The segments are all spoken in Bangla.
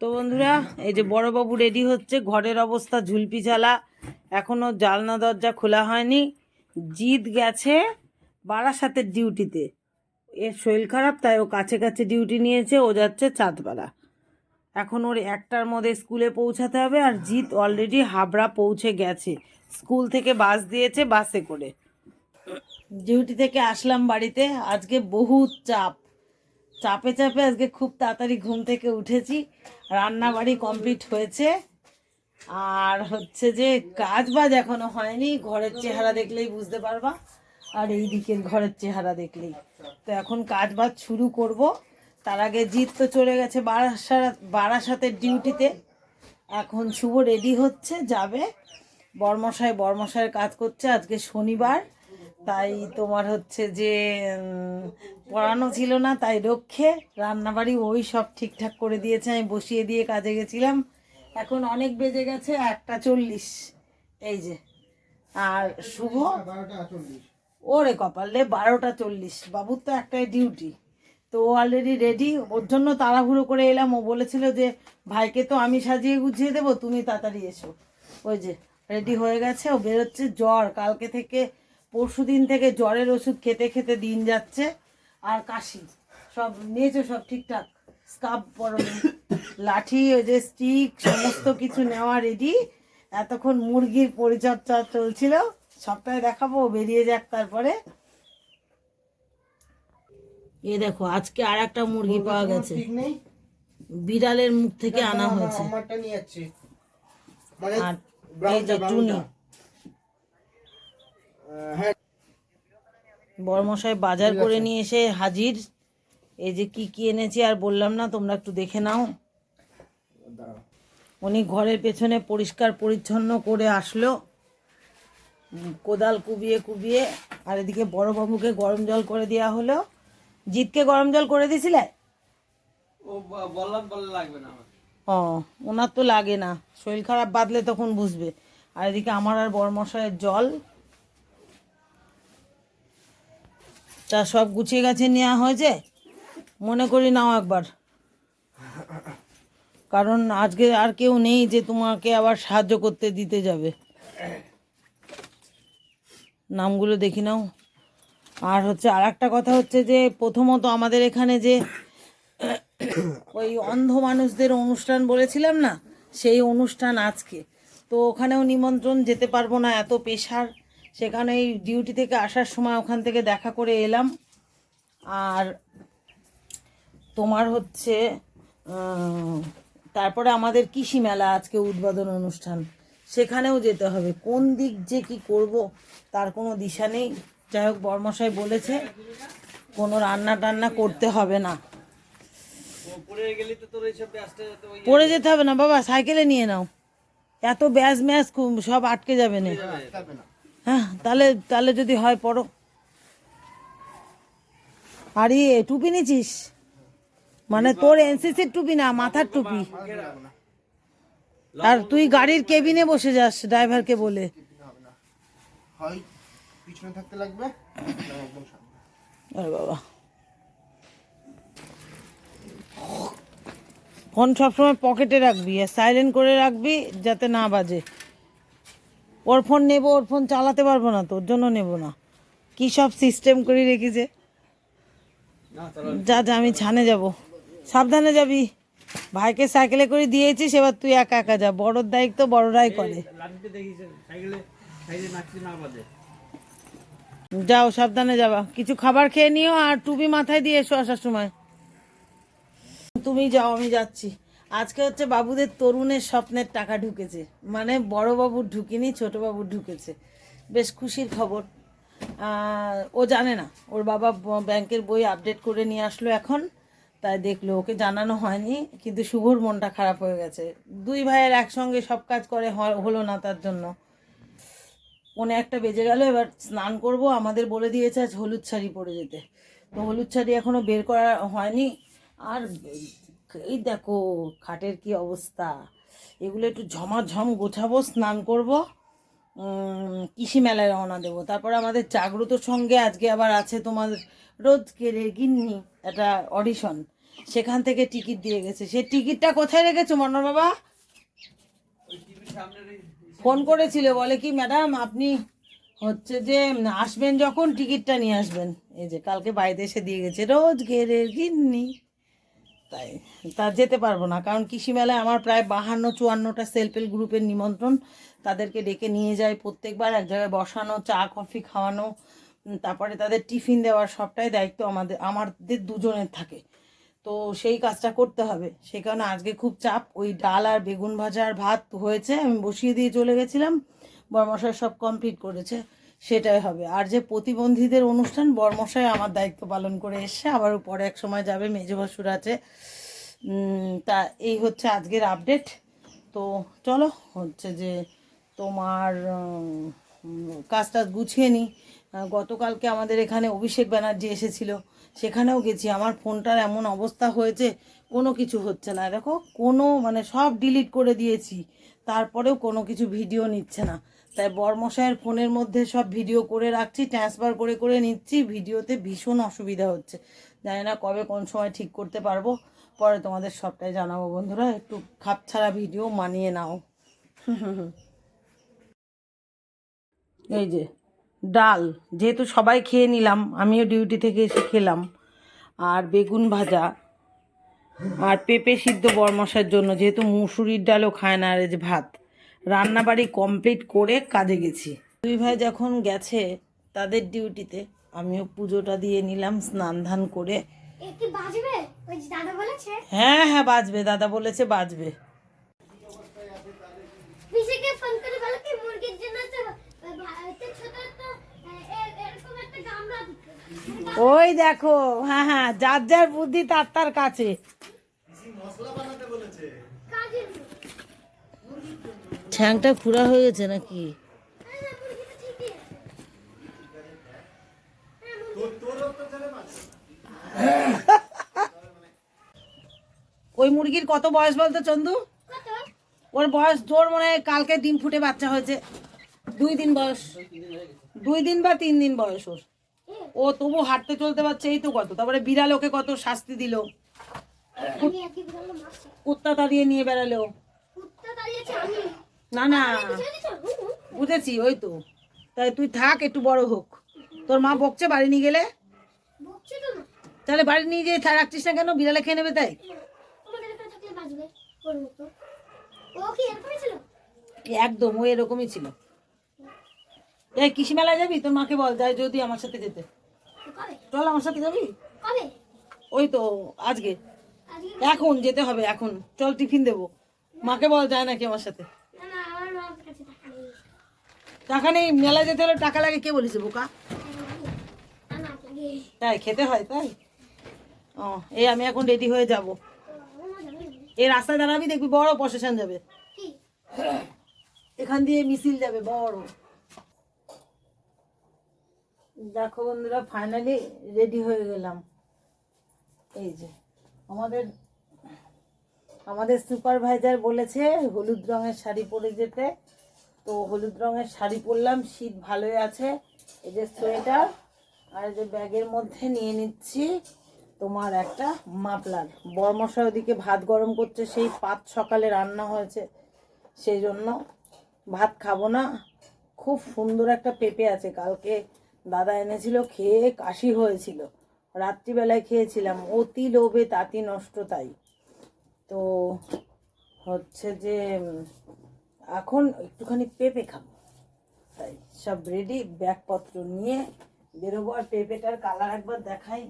তো বন্ধুরা, এই যে বড়বাবু রেডি হচ্ছে, ঘরের অবস্থা ঝুলপি চালা এখনও জালনা দরজা খোলা হয়নি। জিৎ গেছে বারাসাতের ডিউটিতে। এর শরীর খারাপ, তাই ও কাছে কাছে ডিউটি নিয়েছে, ও যাচ্ছে চাঁদপাড়া। এখন ওর একটার মধ্যে স্কুলে পৌঁছাতে হবে, আর জিৎ অলরেডি হাবড়া পৌঁছে গেছে। স্কুল থেকে বাস দিয়েছে বাসে করে। ডিউটি থেকে আসলাম বাড়িতে। আজকে বহুত চাপ। চাপে চাপে আজকে খুব তাড়াতাড়ি ঘুম থেকে উঠেছি। রান্না বাড়ি কমপ্লিট হয়েছে। আর হচ্ছে যে কাজ বাজ এখনও হয়নি, ঘরের চেহারা দেখলেই বুঝতে পারবা। আর এই দিকের ঘরের চেহারা দেখলেই। তো এখন কাজ বাজ শুরু করব। তার আগে জিৎ তো চলে গেছে বারাসাত, বারাসাতের ডিউটিতে। এখন শুভ রেডি হচ্ছে, যাবে। বর্মশাই, বর্মশাইয়ের কাজ করছে আজকে শনিবার। তাই তোমার হচ্ছে যে পড়ানো ছিল না, তাই রক্ষে রান্নাবাড়ি ওই সব ঠিকঠাক করে দিয়েছে, আমি বসিয়ে দিয়ে কাজে গেছিলাম। এখন অনেক বেজে গেছে, একটা চল্লিশ। এই যে, আর শুভ? ওরে কপালে বারোটা চল্লিশ। বাবুর তো একটাই ডিউটি। তো ও অলরেডি রেডি ওর জন্য তাড়াহুড়ো করে এলাম। ও বলেছিল যে, ভাইকে তো আমি সাজিয়ে গুছিয়ে দেবো, তুমি তাড়াতাড়ি এসো। ওই যে রেডি হয়ে গেছে, ও বেরোচ্ছে জ্বর। কালকে থেকে পরশু দিন থেকে জ্বরের ওষুধ খেতে খেতে দিন যাচ্ছে। আর কাশি সব নিয়েছো সব ঠিকঠাক। স্কার্ফ পরনে লাঠি ওই যে স্টিক সমস্ত কিছু নেওয়া রেডি এতক্ষণ মুরগির পরিচর্যা চলছিল। সপ্তাহে দেখাবো বেরিয়ে যাক তারপরে। এ দেখো আজকে আর একটা মুরগি পাওয়া গেছে। ঠিক নেই? বিড়ালের মুখ থেকে আনা হয়েছে। মানে আর এই যে টুনি। বড়মশাই বাজার করে নিয়ে এসে হাজির। এই যে কি কি এনেছি আর বললাম না তোমরা একটু দেখে নাও। উনি ঘরের পেছনে পরিষ্কার পরিচ্ছন্ন করে আসলো। কোদাল কুবিয়ে কুবিয়ে আর এদিকে বড়বাবুকে গরম জল করে দেওয়া হলো। জিতকে গরম জল করে দিছিলে? ও ওনার তো লাগে না। শরীর খারাপ বাদলে তখন বুঝবে। আর এদিকে আমার আর বড়মশাইয়ের জল। তা সব গুছিয়ে গেছে নেওয়া হয়েছে? মনে করি নাও একবার। কারণ আজকে আর কেউ নেই যে তোমাকে আবার সাহায্য করতে দিতে যাবে। নামগুলো দেখি নাও। আর হচ্ছে আর একটা কথা হচ্ছে যে, প্রথমত আমাদের এখানে যে ওই অন্ধ মানুষদের অনুষ্ঠান বলেছিলাম না, সেই অনুষ্ঠান আজকে। তো ওখানেও নিমন্ত্রণ যেতে পারব না, এত পেশার সেখানে এই ডিউটি থেকে আসার সময় ওখান থেকে দেখা করে এলাম। আর তোমার হচ্ছে তারপরে আমাদের কৃষি মেলা আজকে উদ্বোধন অনুষ্ঠান। সেখানেও যেতে হবে। কোন দিক যে কি করব তার কোনো দিশা নেই। যাই হোক বর্মশাই বলেছে কোনো রান্না টান্না করতে হবে না। পড়ে যেতে হবে না। বাবা সাইকেলে নিয়ে নাও। এত ব্যাজ ম্যাজ খুব- সব আটকে যাবে না। যাবে না। হ্যাঁ তাহলে তাহলে যদি হয় পড়ো। আর ইয়ে টুপি নিছিস মানে তোর এনসিসির টুপি না মাথার টুপি। আর তুই গাড়ির কেবিনে বসে যাস ড্রাইভারকে বলে। টিফিন হয় পিছনে থাকতে লাগবে। একদম সামনে। আরে বাবা। ফোন সবসময় পকেটে রাখবি আর সাইলেন্ট করে রাখবি যাতে না বাজে। ওর ফোন নেব ওর ফোন চালাতে পারব না তোর জন্য নেব না। কি সব সিস্টেম করে রেখেছে? যা যা আমি ছানে যাব। সাবধানে যাবি। ভাইকে সাইকেলে করে দিয়েছিস এবার তুই একা একা যা। বড়োর দায়িত্ব বড়রাই করে। যাও সাবধানে যাবা। কিছু খাবার খেয়ে নিও আর টুপি মাথায় দিয়ে এসো আসার সময়। তুমি যাও আমি যাচ্ছি। আজকে হচ্ছে বাবুদের তরুণের স্বপ্নের টাকা ঢুকেছে। মানে বড় বাবুর ঢুকিনি, ছোট বাবুর ঢুকেছে। বেশ খুশির খবর। ও জানে না। ওর বাবা ব্যাংকের বই আপডেট করে নিয়ে আসলো এখন। তাই দেখল, ওকে জানানো হয়নি। কিন্তু শুভর মনটা খারাপ হয়ে গেছে। দুই ভাইয়ের একসঙ্গে সব কাজ করে হলো না তার জন্য। পনে একটা বেজে গেল, এবার স্নান করব। আমাদের বলে দিয়েছে আজ হলুদ শাড়ি পরে যেতে। তো হলুদ শাড়ি এখনও বের করা হয়নি। আর এই দেখো খাটের কি অবস্থা? এগুলো একটু ঝমাঝম গোছাবো, স্নান করব। কৃষি মেলায় রওনা দেবো। তারপর আমাদের জাগ্রত সঙ্গে আজকে আবার আছে তোমার রোজ কেড়ে গিন্নি, একটা অডিশন। সেখান থেকে টিকিট দিয়ে গেছে। সে টিকিটটা কোথায় রেখেছো মনোর বাবা? ফোন করেছিল, বলে কি, ম্যাডাম, আপনি হচ্ছে যে, আসবেন যখন, টিকিটটা নিয়ে আসবেন। এই যে, কালকে বাড়িতে এসে দিয়ে গেছে রোজ ঘেরের গিন্নি। তাই তা যেতে পারব না। কারণ কৃষি মেলায় আমার প্রায় বাহান্ন, চুয়ান্নটা সেলফ হেল্প গ্রুপের নিমন্ত্রণ। তাদেরকে ডেকে নিয়ে যায় প্রত্যেকবার, এক জায়গায় বসানো, চা, কফি খাওয়ানো তারপরে তাদের টিফিন দেওয়ার সবটাই দায়িত্ব আমাদের আমাদের দুজনের থাকে। তো সেই কাজটা করতে হবে। সেই কারণে আজকে খুব চাপ। ওই ডাল আর বেগুন ভাজা আর ভাত হয়েছে, আমি বসিয়ে দিয়ে চলে গেছিলাম। বরমশাই সব কমপ্লিট করেছে। সেটাই হবে। আর যে প্রতিবন্ধীদের অনুষ্ঠান বরমশাই আমার দায়িত্ব পালন করে এসছে। আবার পরে এক সময় যাবে মেজো ভাসুর আছে। তা এই হচ্ছে আজকের আপডেট তো চলো হচ্ছে যে তোমার উম, কাজটা গুছিয়ে নিই গতকালকে আমাদের এখানে অভিষেক ব্যানার্জি এসেছিল। সেখানেও গেছি। আমার ফোনটার এমন অবস্থা হয়েছে কোনো কিছু হচ্ছে না। দেখো কোনো মানে সব ডিলিট করে দিয়েছি। তারপরেও কোনো কিছু ভিডিও নিচ্ছে না। তাই বরমশাইয়ের ফোনের মধ্যে সব ভিডিও করে রাখছি ট্রান্সফার করে করে নিচ্ছি, ভিডিওতে ভীষণ অসুবিধা হচ্ছে। জানি না কবে কোন সময় ঠিক করতে পারব, পরে তোমাদের সবটাই জানাব বন্ধুরা, একটু খাপ ছাড়া ভিডিও মানিয়ে নাও। এই যে, ডাল, যেহেতু সবাই খেয়ে নিলাম, আমিও ডিউটি থেকে এসে খেলাম। আর বেগুন ভাজা, আর পেঁপে সিদ্ধ বরমশার জন্য, যেহেতু মুসুরির ডালও খায় না, আর এই যে ভাত। রান্নাবাড়ি কমপ্লিট করে কাজে গেছি। দুই ভাই যখন গেছে তাদের ডিউটিতে আমিও পুজোটা দিয়ে নিলাম স্নান ধান করে। হ্যাঁ হ্যাঁ বাজবে দাদা বলেছে বাজবে। ওই দেখো হ্যাঁ হ্যাঁ যার যার বুদ্ধি তার তার কাছে। ঠ্যাংটা খুঁড়া হয়ে গেছে নাকি? ওই মুরগির কত বয়স বলতো চন্দু? ওর বয়স তোর মনে হয় কালকে ডিম ফুটে বাচ্চা হয়েছে। দুই দিন বয়স। দুই দিন বা তিন দিন বয়স ওর। ও তবু হাঁটতে চলতে পারছে এই তো কত। তারপরে বিড়াল ওকে কত শাস্তি দিল। কুত্তা তাড়িয়ে নিয়ে বেড়ালো। না না। বুঝেছি ওই তো। তাই তুই থাক একটু বড় হোক। তোর মা বকছে বাড়ি নিয়ে গেলে? তাহলে বাড়ি নিয়ে যেয়ে থা- রাখছিস না কেন? বিড়ালে খেয়ে নেবে তাই? একদম ও এরকমই ছিল। এই কৃষি মেলায় যাবি? তোর মাকে বল যাই যদি আমার সাথে যেতে। চল আমার সাথে যাবি? ওই তো আজকে এখন যেতে হবে এখন। চল টিফিন দেবো। মাকে বল যায় নাকি আমার সাথে না না আমার মার কাছে টাকা নেই টাকা নেই মেলায় যেতে হলে টাকা লাগে, কে বলেছে বোকা? তাই, খেতে হয় তাই? ও, এই আমি এখন রেডি হয়ে যাব। এই রাস্তায় দাঁড়াবি, দেখবি বড় প্রসেশন যাবে। এখান দিয়ে মিছিল যাবে, বড়। দেখো বন্ধুরা ফাইনালি রেডি হয়ে গেলাম। এই যে, আমাদের আমাদের সুপারভাইজার বলেছে, হলুদ রঙের শাড়ি পরে যেতে। তো হলুদ রঙের শাড়ি পরলাম, শীত ভালোই আছে। এই যে সোয়েটার আর যে ব্যাগের মধ্যে নিয়ে নিচ্ছি তোমার একটা মাফলার। বরমশা ওদিকে ভাত গরম করছে, সেই পাঁচ সকালে রান্না হয়েছে, সেই জন্য ভাত খাব না। খুব সুন্দর একটা পেঁপে আছে, কালকে দাদা এনেছিল, খেয়ে কাশি হয়েছিল। রাত্রিবেলায় খেয়েছিলাম, অতি লোভে তাঁতি নষ্ট তাই। তো হচ্ছে যে এখন একটুখানি পেঁপে খাব। তাই সব রেডি ব্যাগপত্র নিয়ে বেরোবো। আর পেঁপেটার কালার একবার দেখাই।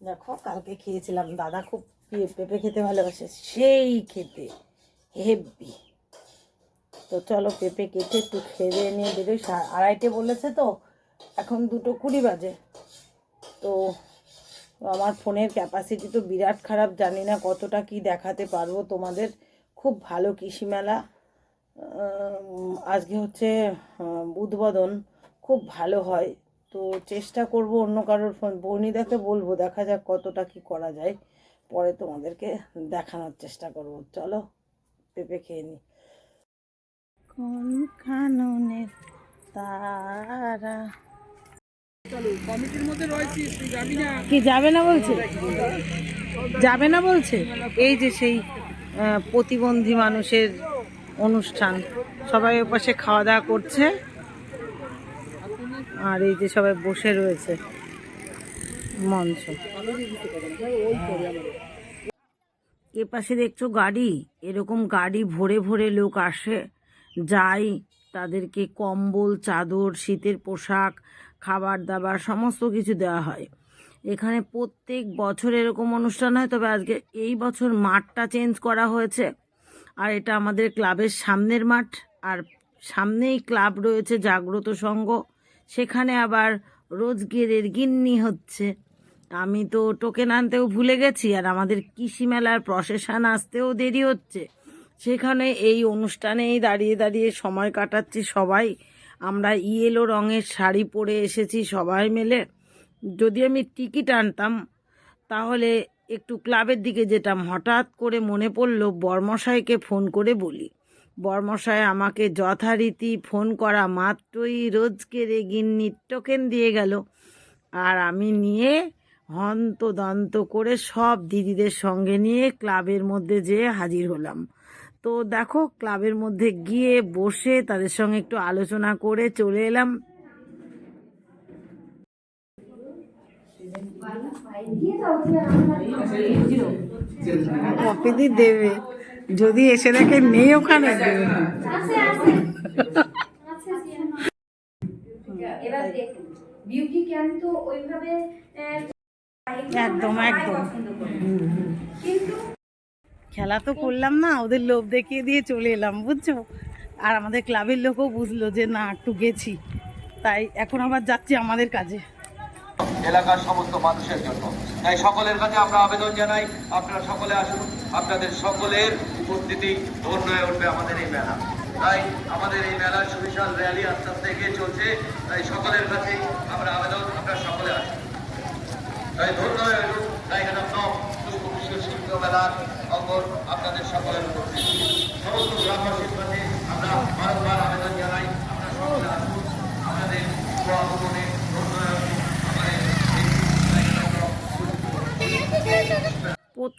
দেখো, কালকে খেয়েছিলাম। দাদা খুব পেঁপে খেতে ভালোবাসে, সেই খেতে হেভি তো চলো পেঁপে কেটে একটু খেয়ে নিয়ে বেরোই। আড়াইটে বলেছে তো, এখন দুটো কুড়ি বাজে। তো আমার ফোনের ক্যাপাসিটি তো বিরাট খারাপ, জানি না কতটা কি দেখাতে পারব তোমাদের। খুব ভালো কৃষি মেলা আজকে হচ্ছে উদ্বোধন। খুব ভালো হয়। তো চেষ্টা করব অন্য কারোর ফোন বর্ণিদাকে বলব দেখা যাক কতটা কি করা যায়। পরে তোমাদেরকে দেখানোর চেষ্টা করব। চলো পেঁপে খেয়ে নি। কোন তারা। কি যাবে না বলছে? যাবে না বলছে? এই যে সেই প্রতিবন্ধী মানুষের অনুষ্ঠান। সবাই ওপাশে খাওয়া দাওয়া করছে। আর এই যে সবাই বসে রয়েছে। মঞ্চ। এ পাশে দেখছ গাড়ি। এরকম গাড়ি ভরে ভরে লোক আসে, যায়। তাদেরকে কম্বল, চাদর, শীতের পোশাক খাবার দাবার সমস্ত কিছু দেওয়া হয়। এখানে প্রত্যেক বছর এরকম অনুষ্ঠান হয়, তবে আজকে এই বছর মাঠটা চেঞ্জ করা হয়েছে। আর এটা আমাদের ক্লাবের সামনের মাঠ। আর সামনেই ক্লাব রয়েছে জাগ্রত সংঘ। সেখানে আবার রোজগেরের গিন্নি হচ্ছে। আমি তো টোকেন আনতেও ভুলে গেছি আর আমাদের কৃষি মেলার প্রসেশন আসতেও দেরি হচ্ছে। সেখানে এই অনুষ্ঠানেই দাঁড়িয়ে দাঁড়িয়ে সময় কাটাচ্ছি সবাই। আমরা ইয়েলো রঙের শাড়ি পরে এসেছি সবাই মিলে। যদি আমি টিকিট আনতাম, তাহলে একটু ক্লাবের দিকে যেতাম। হঠাৎ করে মনে পড়ল, বর্মশাইকে ফোন করে বলি। বর্মশাই আমাকে যথারীতি ফোন করা মাত্রই রোজকে রেগিন্নির টোকেন দিয়ে গেল। আর আমি নিয়ে হন্ত দন্ত করে সব দিদিদের সঙ্গে নিয়ে ক্লাবের মধ্যে যেয়ে হাজির হলাম। তো দেখো, ক্লাবের মধ্যে গিয়ে বসে তাদের সঙ্গে একটু আলোচনা করে চলে এলাম। কপি দি দেবে। যদি এসে দেখে নেই ওখানে একদম একদম। খেলা তো করলাম না, ওদের লোভ দেখিয়ে দিয়ে চলে এলাম, বুঝছ? আর আমাদের ক্লাবের লোকও বুঝলো যে না, একটু গেছি। তাই এখন আবার যাচ্ছি আমাদের কাজে। এলাকার সমস্ত মানুষের জন্য। তাই সকলের কাছে আমরা আবেদন জানাই, আপনারা সকলে আসুন, আপনাদের সকলের উপস্থিতি ধন্য হয়ে উঠবে আমাদের এই মেলা। তাই আমাদের এই মেলার সুবিশাল র্যালি আস্তে আস্তে এগিয়ে চলছে, তাই সকলের কাছেই আমরা আবেদন, আপনারা সকলে আসুন। তাই ধন্য হয়ে উঠুন, তাই শিল্প মেলার অঙ্গন আপনাদের সকলের উপস্থিতি। সমস্ত গ্রামবাসীর কাছে আমরা বারংবার আবেদন জানাই আপনারা সকলে আসুন আমাদের আগমনে ধন্য হয়ে উঠুন আমাদের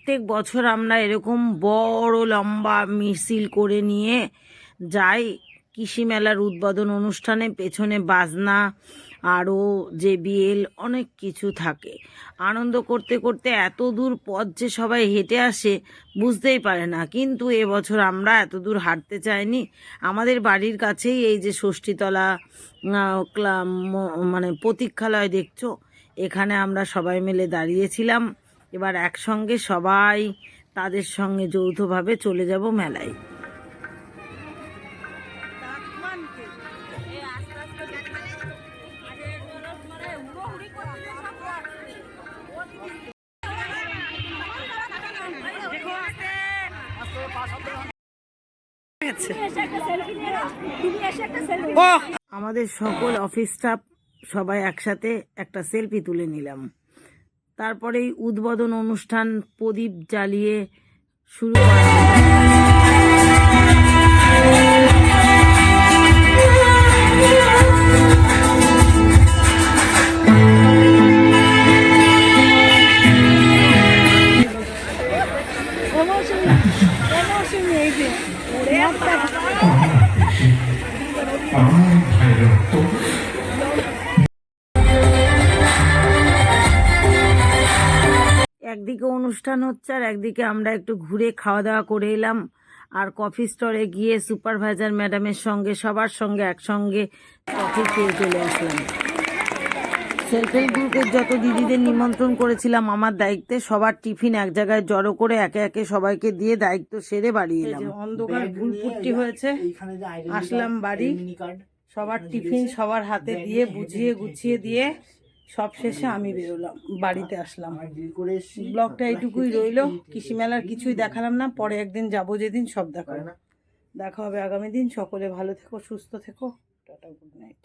প্রত্যেক বছর আমরা এরকম বড় লম্বা মিছিল করে নিয়ে যাই কৃষি মেলার উদ্বোধন অনুষ্ঠানে, পেছনে বাজনা, আরও যে বিএল অনেক কিছু থাকে। আনন্দ করতে করতে এত দূর পথ যে সবাই হেঁটে আসে বুঝতেই পারে না। কিন্তু এবছর আমরা এত দূর হাঁটতে চাইনি। আমাদের বাড়ির কাছেই এই যে ষষ্ঠীতলা মানে প্রতীক্ষালয় দেখছ, এখানে আমরা সবাই মিলে দাঁড়িয়েছিলাম। এবার একসঙ্গে সবাই তাদের সঙ্গে যৌথভাবে চলে যাব মেলায়। আমাদের সকল অফিস স্টাফ সবাই একসাথে একটা সেলফি তুলে নিলাম। তারপরেই উদ্বোধন অনুষ্ঠান প্রদীপ জ্বালিয়ে শুরু হলো। অনুষ্ঠান হচ্ছে আর একদিকে আমরা একটু ঘুরে খাওয়া দাওয়া করে এলাম। আর কফি স্টোরে গিয়ে সুপারভাইজার ম্যাডামের সঙ্গে সবার সঙ্গে একসঙ্গে কফি খেয়ে চলে আসলাম। সেলফ হেল্প গ্রুপের যত দিদিদের নিমন্ত্রণ করেছিলাম আমার দায়িত্বে সবার টিফিন এক জায়গায় জড়ো করে একে একে সবাইকে দিয়ে দায়িত্ব সেরে বাড়ি এলাম। অন্ধকার ভুলপুট্টি হয়েছে। আসলাম বাড়ি। সবার টিফিন সবার হাতে দিয়ে বুঝিয়ে গুছিয়ে দিয়ে সব শেষে আমি বেরোলাম, বাড়িতে আসলাম। ব্লগটা এইটুকুই রইল কৃষি মেলার কিছুই দেখালাম না, পরে একদিন যাব যেদিন, সব দেখাবো। দেখা হবে আগামী দিন, সকলে ভালো থেকো, সুস্থ থেকো, টাটা গুড নাইট